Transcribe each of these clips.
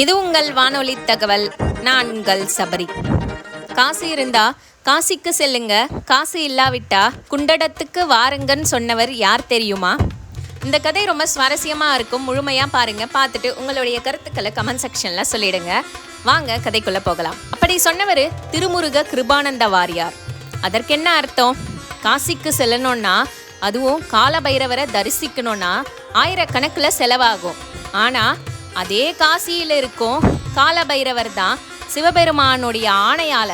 இது உங்கள் வானொலி தகவல். நான் உங்கள் சபரி. காசு இருந்தா காசிக்கு செல்லுங்க. காசு இல்லாவிட்டா குண்டடத்துக்கு வாருங்கன்னு சொன்னவர் யார் தெரியுமா? இந்த கதை ரொம்ப சுவாரஸ்யமாக இருக்கும். முழுமையாக பாருங்க. பார்த்துட்டு உங்களுடைய கருத்துக்களை கமெண்ட் செக்ஷனில் சொல்லிடுங்க. வாங்க கதைக்குள்ளே போகலாம். அப்படி சொன்னவர் திருமுருக கிருபானந்த வாரியார். அதற்கு என்ன அர்த்தம்? காசிக்கு செல்லணும்னா அதுவும் காலபைரவரை தரிசிக்கணும்னா ஆயிரக்கணக்கில் செலவாகும். ஆனால் அதே காசியில் இருக்கும் காலபைரவர் தான் சிவபெருமானுடைய ஆணையால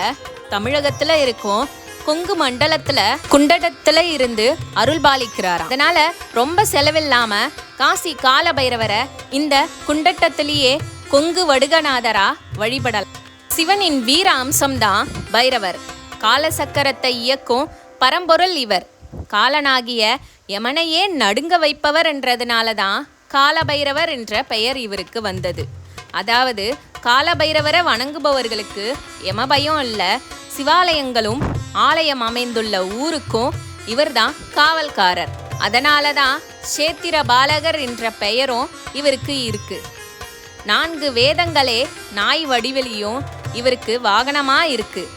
தமிழகத்துல இருக்கும் கொங்கு மண்டலத்துல குண்டடத்துல இருந்து அருள்பாலிக்கிறாராம் அதனால ரொம்ப செலவில்லாம காசி காலபைரவரை இந்த குண்டட்டத்திலேயே கொங்கு வடுகநாதரா வழிபடலாம். சிவனின் வீர அம்சம்தான் பைரவர். காலசக்கரத்தை இயக்கும் பரம்பொருள் இவர். காலனாகிய யமனையே நடுங்க வைப்பவர் என்றதுனால தான் காலபைரவர் என்ற பெயர் இவருக்கு வந்தது. அதாவது காலபைரவரை வணங்குபவர்களுக்கு எமபயம் இல்லை சிவாலயங்களும் ஆலயம் அமைந்துள்ள ஊருக்கும் இவர்தான் காவல்காரர். அதனால தான் சேத்திர பாலகர் என்ற பெயரும் இவருக்கு இருக்கு. நான்கு வேதங்களே நாய் வடிவெளியும் இவருக்கு வாகனமா இருக்கு.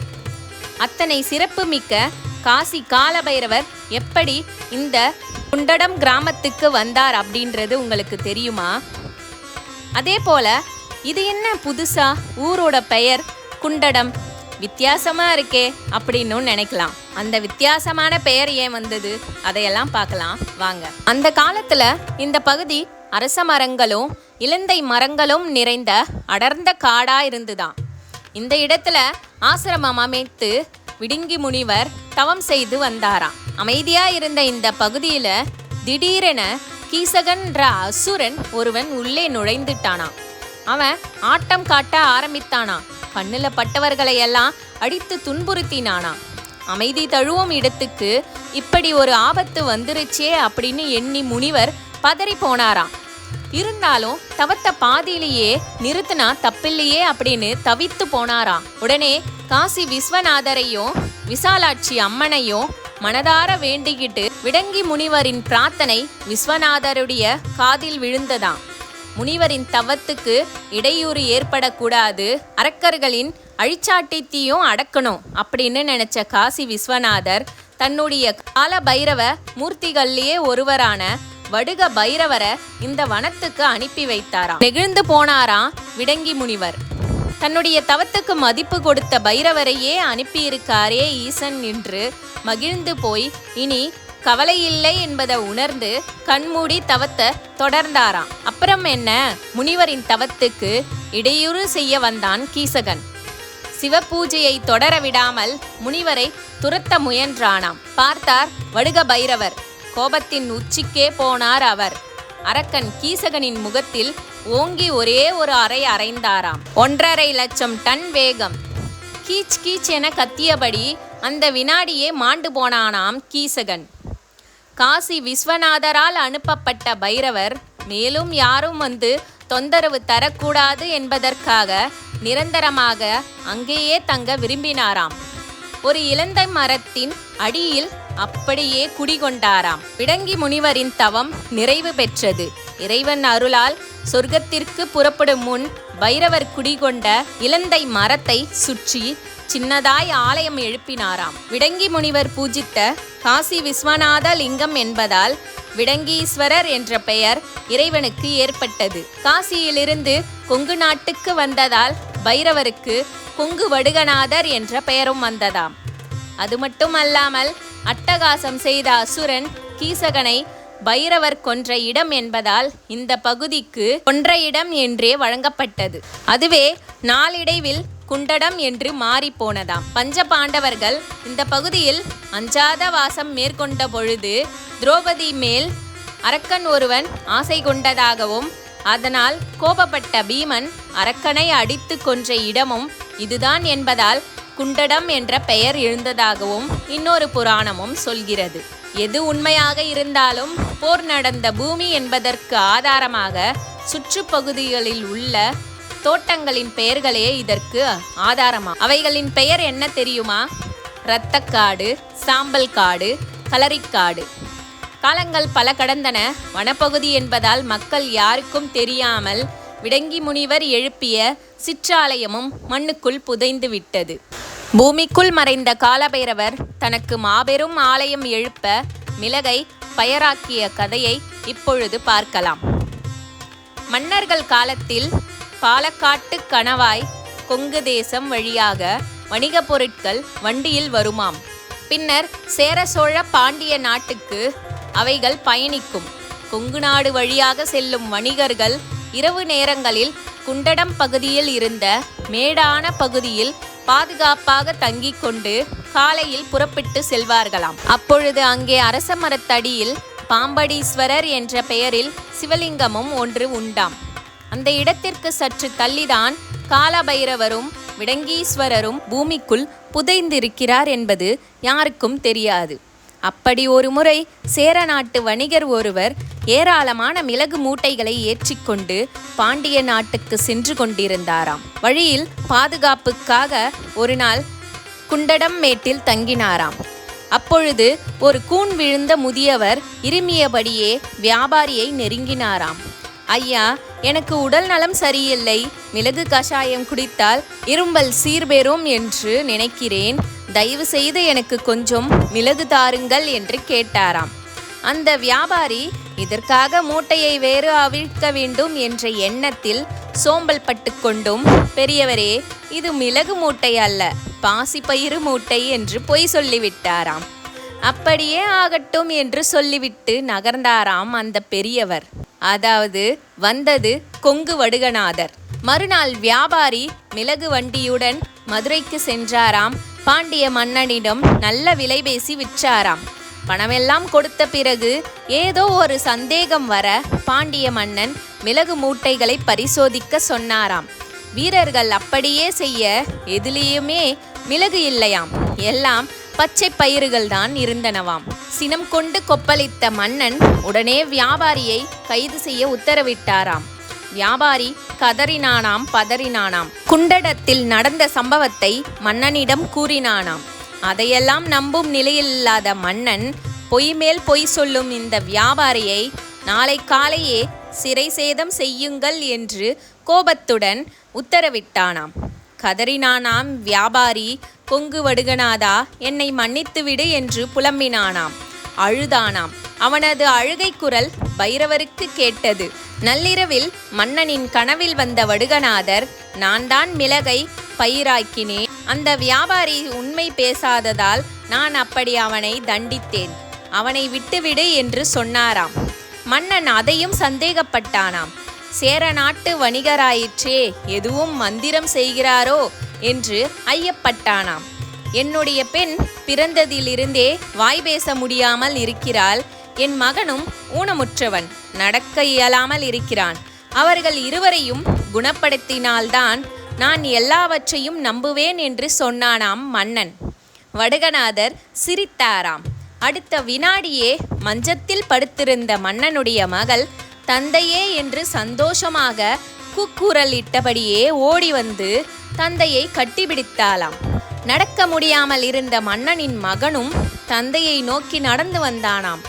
அத்தனை சிறப்பு மிக்க காசி காலபைரவர் எப்படி இந்த குண்டடம் கிராமத்துக்கு வந்தார் அப்படின்றது உங்களுக்கு தெரியுமா? அதே போல இது என்ன புதுசா? ஊரோட பெயர் குண்டடம். வித்தியாசமா இருக்கே அப்படின்னு நினைக்கலாம். அந்த வித்தியாசமான பெயர் ஏன் வந்தது? அதையெல்லாம் பார்க்கலாம். வாங்க. அந்த காலத்துல இந்த பகுதி அரச மரங்களும் இலந்தை மரங்களும் நிறைந்த அடர்ந்த காடா இருந்துதான். இந்த இடத்துல ஆசிரமம் அமைத்து விடுங்கி முனிவர் தவம் செய்து வந்தாராம். அமைதியா இருந்த இந்த பகுதியில திடீரென கீசகன்ற அசுரன் ஒருவன் உள்ளே நுழைந்துட்டானாம். அவன் ஆட்டம் காட்ட ஆரம்பித்தானாம். கண்ணுல பட்டவர்களை எல்லாம் அடித்து துன்புறுத்தினானாம். அமைதி தழுவும் இடத்துக்கு இப்படி ஒரு ஆபத்து வந்துருச்சே அப்படின்னு எண்ணி முனிவர் பதறி போனாராம். இருந்தாலும் தவத்த பாதியிலேயே நிறுத்தினா தப்பில்லையே அப்படின்னு தவித்து போனாராம். உடனே காசி விஸ்வநாதரையும் விசாலாட்சி அம்மனையும் மனதார வேண்டிக்கிட்டு விடங்கி முனிவரின் பிரார்த்தனை விஸ்வநாதருடைய காதில் விழுந்ததாம். முனிவரின் தவத்துக்கு இடையூறு ஏற்படக்கூடாது அரக்கர்களின் அழிச்சாட்டித்தையும் அடக்கணும் அப்படின்னு நினைச்ச காசி விஸ்வநாதர் தன்னுடைய கால பைரவ மூர்த்திகள்லயே ஒருவரான வடுக பைரவரை இந்த வனத்துக்கு அனுப்பி வைத்தாராம். நெகிழ்ந்து போனாராம் விடங்கி முனிவர். தன்னுடைய தவத்துக்கு மதிப்பு கொடுத்த பைரவரையே அனுப்பியிருக்காரே ஈசன் என்று மகிழ்ந்து போய் இனி கவலை இல்லை என்பதை உணர்ந்து கண்மூடி தவத்தை தொடர்ந்தாராம். அப்புறம் என்ன? முனிவரின் தவத்துக்கு இடையூறு செய்ய வந்தான் கீசகன். சிவபூஜையை தொடர விடாமல் முனிவரை துரத்த முயன்றானாம். பார்த்தார் வடுக பைரவர். கோபத்தின் உச்சிக்கே போனார் அவர். அரக்கன் கீசகனின் முகத்தில் ஓங்கி ஒரே ஒரு அறை அறைந்தாராம். ஒன்றரை லட்சம் டன் வேகம். கீச் கீச் என கத்தியபடி அந்த வினாடியே மாண்டு போனானாம் கீசகன். காசி விஸ்வநாதரால் அனுப்பப்பட்ட பைரவர் மேலும் யாரும் வந்து தொந்தரவு தரக்கூடாது என்பதற்காக நிரந்தரமாக அங்கேயே தங்க விரும்பினாராம். ஒரு இலந்தை மரத்தின் அடியில் அப்படியே குடிகொண்டாராம். விடங்கி முனிவரின் தவம் நிறைவு பெற்றது. இறைவன் அருளால் சொர்க்கத்திற்கு புறப்படும் முன் பைரவர் குடிகொண்ட இலந்தை மரத்தை சுற்றி சின்னதாய் ஆலயம் எழுப்பினாராம். விடங்கி முனிவர் பூஜித்த காசி விஸ்வநாத லிங்கம் என்பதால் விடங்கீஸ்வரர் என்ற பெயர் இறைவனுக்கு ஏற்பட்டது. காசியிலிருந்து கொங்கு நாட்டுக்கு வந்ததால் பைரவருக்கு கொங்கு வடுகநாதர் என்ற பெயரும் வந்ததாம். அது மட்டுமல்லாமல் அட்டகாசம் செய்த அசுரன் கீசகனை பைரவர் கொன்ற இடம் என்பதால் இந்த பகுதிக்கு கொன்ற இடம் என்றே வழங்கப்பட்டது. அதுவே நாளிடைவில் குண்டடம் என்று மாறி போனதாம். பஞ்ச பாண்டவர்கள் இந்த பகுதியில் அஞ்சாத வாசம் மேற்கொண்ட பொழுது துரோபதி மேல் அரக்கன் ஒருவன் ஆசை கொண்டதாகவும் அதனால் கோபப்பட்ட பீமன் அரக்கனை அடித்து கொன்ற இடமும் இதுதான் என்பதால் குண்டடம் என்ற பெயர் எழுந்ததாகவும் இன்னொரு புராணமும் சொல்கிறது. எது உண்மையாக இருந்தாலும் போர் நடந்த பூமி என்பதற்கு ஆதாரமாக சுற்றுப்பகுதிகளில் உள்ள தோட்டங்களின் பெயர்களே இதற்கு ஆதாரமா? அவைகளின் பெயர் என்ன தெரியுமா? இரத்தக்காடு சாம்பல் காடு கலரிக்காடு. காலங்கள் பல கடந்தன. வனப்பகுதி என்பதால் மக்கள் யாருக்கும் தெரியாமல் விடங்கி முனிவர் எழுப்பிய சிற்றாலயமும் மண்ணுக்குள் புதைந்து விட்டது. பூமிக்குள் மறைந்த காலபைரவர் தனக்கு மாபெரும் ஆலயம் எழுப்ப மிளகை பயராக்கிய கதையை இப்பொழுது பார்க்கலாம். மன்னர்கள் காலத்தில் பாலக்காட்டு கணவாய் கொங்கு தேசம் வழியாக வணிகப் பொருட்கள் வண்டியில் வருமாம். பின்னர் சேர சோழ பாண்டிய நாட்டுக்கு அவைகள் பயணிக்கும். கொங்கு நாடு வழியாக செல்லும் வணிகர்கள் இரவு நேரங்களில் குண்டடம் பகுதியில் இருந்த மேடான பகுதியில் பாதுகாப்பாக தங்கிக் கொண்டு காலையில் புறப்பட்டு செல்வார்களாம். அப்பொழுது அங்கே அரச மரத்தடியில் பாம்படீஸ்வரர் என்ற பெயரில் சிவலிங்கமும் ஒன்று உண்டாம். அந்த இடத்திற்கு சற்று தள்ளிதான் காலபைரவரும் விடங்கீஸ்வரரும் பூமிக்குள் புதைந்திருக்கிறார் என்பது யாருக்கும் தெரியாது. அப்படி ஒரு முறை சேர நாட்டு வணிகர் ஒருவர் ஏராளமான மிளகு மூட்டைகளை ஏற்றிக்கொண்டு பாண்டிய நாட்டுக்கு சென்று கொண்டிருந்தாராம். வழியில் பாதுகாப்புக்காக ஒரு நாள் குண்டடம் மேட்டில் தங்கினாராம். அப்பொழுது ஒரு கூன் விழுந்த முதியவர் இருமியபடியே வியாபாரியை நெருங்கினாராம். ஐயா எனக்கு உடல் நலம் சரியில்லை மிளகு கஷாயம் குடித்தால் இரும்பல் சீர்பெறும் என்று நினைக்கிறேன் தயவு செய்து எனக்கு கொஞ்சம் மிளகு தாருங்கள் என்று கேட்டாராம். அந்த வியாபாரி இதற்காக மூட்டையை வேறு அவிழ்க்க வேண்டும் என்ற எண்ணத்தில் சோம்பல் பட்டு கொண்டும் பெரியவரே இது மிளகு மூட்டை அல்ல பாசிப்பயிறு மூட்டை என்று பொய் சொல்லிவிட்டாராம். அப்படியே ஆகட்டும் என்று சொல்லிவிட்டு நகர்ந்தாராம் அந்த பெரியவர். அதாவது வந்தது கொங்கு வடுகநாதர். மறுநாள் வியாபாரி மிளகு வண்டியுடன் மதுரைக்கு சென்றாராம். பாண்டிய மன்னனிடம் நல்ல விலை பேசி விற்றாராம். பணமெல்லாம் கொடுத்த பிறகு ஏதோ ஒரு சந்தேகம் வர பாண்டிய மன்னன் மிளகு மூட்டைகளை பரிசோதிக்க சொன்னாராம். வீரர்கள் அப்படியே செய்ய எதிலேயுமே மிளகு இல்லையாம். எல்லாம் பச்சை பயிர்கள் தான் இருந்தனவாம். சினம் கொண்டு கொப்பளித்த மன்னன் உடனே வியாபாரியை கைது செய்ய உத்தரவிட்டாராம். வியாபாரி கதறினானாம் பதறினானாம். குண்டடத்தில் நடந்த சம்பவத்தை மன்னனிடம் கூறினானாம். அதையெல்லாம் நம்பும் நிலையில்லாத மன்னன் பொய் மேல் பொய் சொல்லும் இந்த வியாபாரியை நாளை காலையே சிறை சேதம் செய்யுங்கள் என்று கோபத்துடன் உத்தரவிட்டானாம். கதறினானாம் வியாபாரி கொங்கு வடுகனாதா என்னை மன்னித்துவிடு என்று புலம்பினானாம். அழுதானாம். அவனது அழுகை குரல் பைரவருக்கு கேட்டது. நள்ளிரவில் மன்னனின் கனவில் வந்த வடுகநாதர் நான் தான் மிளகை பயிராக்கினேன். அந்த வியாபாரி உண்மை பேசாததால் நான் அப்படி அவனை தண்டித்தேன். அவனை விட்டுவிடு என்று சொன்னாராம். மன்னன் அதையும் சந்தேகப்பட்டானாம். சேர நாட்டு வணிகராயிற்றே எதுவும் மந்திரம் செய்கிறாரோ? என்று ஐயப்பட்டானாம். என்னுடைய பெண் பிறந்ததிலிருந்தே வாய் பேச முடியாமல் இருக்கிறாள். என் மகனும் ஊனமுற்றவன் நடக்க இயலாமல் இருக்கிறான். அவர்கள் இருவரையும் குணப்படுத்தினால்தான் நான் எல்லாவற்றையும் நம்புவேன் என்று சொன்னானாம் மன்னன். வடுகநாதர் சிரித்தாராம். அடுத்த வினாடியே மஞ்சத்தில் படுத்திருந்த மன்னனுடைய மகள் தந்தையே என்று சந்தோஷமாக குக்குரலிட்டபடியே ஓடி வந்து தந்தையை கட்டிபிடித்தாளாம் நடக்க முடியாமல் இருந்த மன்னனின் மகனும் தந்தையை நோக்கி நடந்து வந்தானாம்.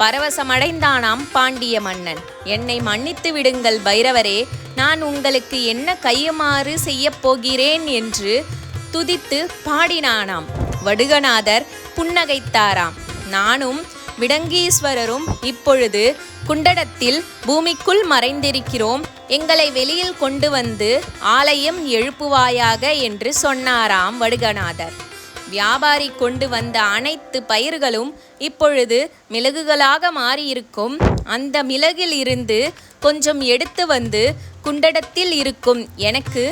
பரவசமடைந்தானாம் பாண்டிய மன்னன். என்னை மன்னித்து விடுங்கள் பைரவரே நான் உங்களுக்கு என்ன கையுமாறு செய்யப் போகிறேன் என்று துதித்து பாடினானாம். வடுகநாதர் புன்னகைத்தாராம். நானும் விடங்கீஸ்வரரும் இப்பொழுது குண்டடத்தில் பூமிக்குள் மறைந்திருக்கிறோம். எங்களை வெளியில் கொண்டு வந்து ஆலயம் எழுப்புவாயாக என்று சொன்னாராம் வடுகநாதர். வியாபாரி கொண்டு வந்த அனைத்து பயிர்களும் இப்பொழுது மிளகுகளாக மாறியிருக்கும். அந்த மிளகில் இருந்து கொஞ்சம் எடுத்து வந்து குண்டடத்தில் இருக்கும். எனக்கு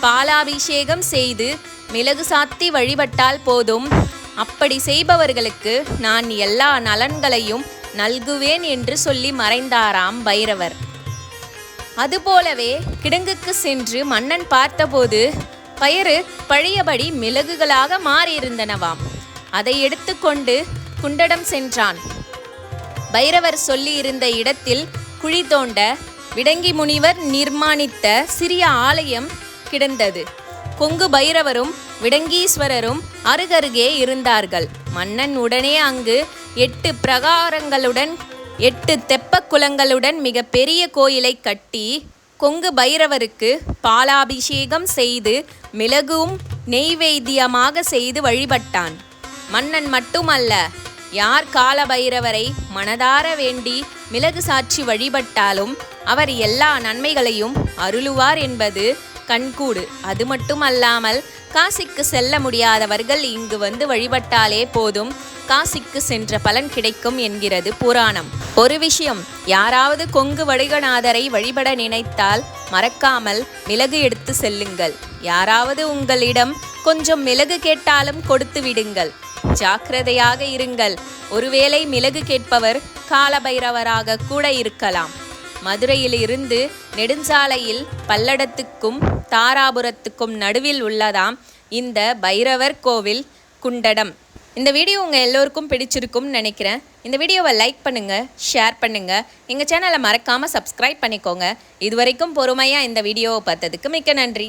பாலாபிஷேகம் செய்து மிளகு சாத்தி வழிபட்டால் போதும். அப்படி செய்பவர்களுக்கு நான் எல்லா நலன்களையும் நல்குவேன் என்று சொல்லி மறைந்தாராம் பைரவர். அதுபோலவே கிடங்குக்கு சென்று மன்னன் பார்த்தபோது பயிறு பழையபடி மிளகுகளாக மாறியிருந்தனவாம். அதை எடுத்துக்கொண்டு குண்டடம் சென்றான். பைரவர் சொல்லியிருந்த இடத்தில் குழி தோண்ட விடங்கி முனிவர் நிர்மாணித்த சிறிய ஆலயம் கிடந்தது. கொங்கு பைரவரும் விடங்கீஸ்வரரும் அருகருகே இருந்தார்கள். மன்னன் உடனே அங்கு எட்டு பிரகாரங்களுடன் எட்டு தெப்ப குளங்களுடன் மிக பெரிய கோயிலை கட்டி கொங்கு பைரவருக்கு பாலாபிஷேகம் செய்து மிளகும் நெய்வேத்தியமாக செய்து வழிபட்டான். மன்னன் மட்டுமல்ல யார் கால பைரவரை மனதார வேண்டி மிளகு சாட்சி வழிபட்டாலும் அவர் எல்லா நன்மைகளையும் அருளுவார் என்பது கண்கூடு. அது மட்டுமல்லாமல் காசிக்கு செல்ல முடியாதவர்கள் இங்கு வந்து வழிபட்டாலே போதும். காசிக்கு சென்ற பலன் கிடைக்கும் என்கிறது புராணம். ஒரு விஷயம் யாராவது கொங்கு வடிகநாதரை வழிபட நினைத்தால் மறக்காமல் மிளகு எடுத்து செல்லுங்கள். யாராவது உங்களிடம் கொஞ்சம் மிளகு கேட்டாலும் கொடுத்து விடுங்கள். ஜாக்கிரதையாக இருங்கள். ஒருவேளை மிளகு கேட்பவர் காலபைரவராக கூட இருக்கலாம். மதுரையில் இருந்து நெடுஞ்சாலையில் பல்லடத்துக்கும் தாராபுரத்துக்கும் நடுவில் உள்ளதாம் இந்த பைரவர் கோவில் குண்டடம். இந்த வீடியோ உங்கள் எல்லோருக்கும் பிடிச்சிருக்கும்னு நினைக்கிறேன். இந்த வீடியோவை லைக் பண்ணுங்கள் ஷேர் பண்ணுங்கள் எங்கள் சேனலை மறக்காமல் சப்ஸ்கிரைப் பண்ணிக்கோங்க. இது வரைக்கும் பொறுமையாக இந்த வீடியோவை பார்த்ததுக்கு மிக்க நன்றி.